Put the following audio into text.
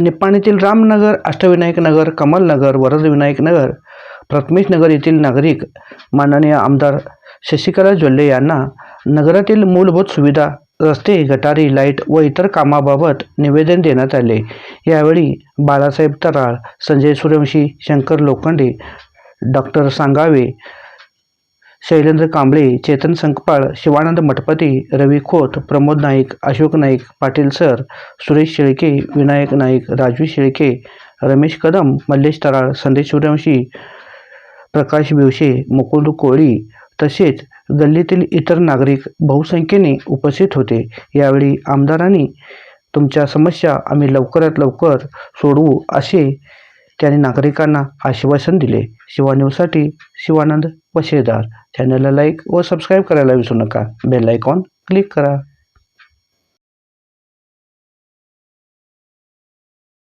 निप्पाणीतील रामनगर अष्टविनायक नगर कमलनगर वरदविनायक नगर प्रथमेश नगर येथील नागरिक माननीय आमदार शशिकला जोल्ले यांना नगरातील मूलभूत सुविधा रस्ते गटारी लाइट व इतर कामाबाबत निवेदन देण्यात आले. यावेळी बाळासाहेब तराळ संजय सूर्यवंशी शंकर लोखंडे डॉक्टर सांगावे शैलेंद्र कांबळे चेतन संकपाळ शिवानंद मठपती रवी खोत प्रमोद नाईक अशोक नाईक पाटील सर सुरेश शेळके विनायक नाईक राजवी शेळके रमेश कदम मल्लेश तराळ संदेश सूर्यवंशी प्रकाश बिवशे मुकुंद कोळी तसेच गल्लीतील इतर नागरिक बहुसंख्येने उपस्थित होते. यावेळी आमदारांनी तुमच्या समस्या आम्ही लवकरात लवकर सोडवू असे त्यांनी नागरिकांना आश्वासन दिले. शिवा न्यूजसाठी शिवानंद वशेदार चॅनलला लाईक व सबस्क्राईब करायला विसरू नका. बेल आयकॉन क्लिक करा.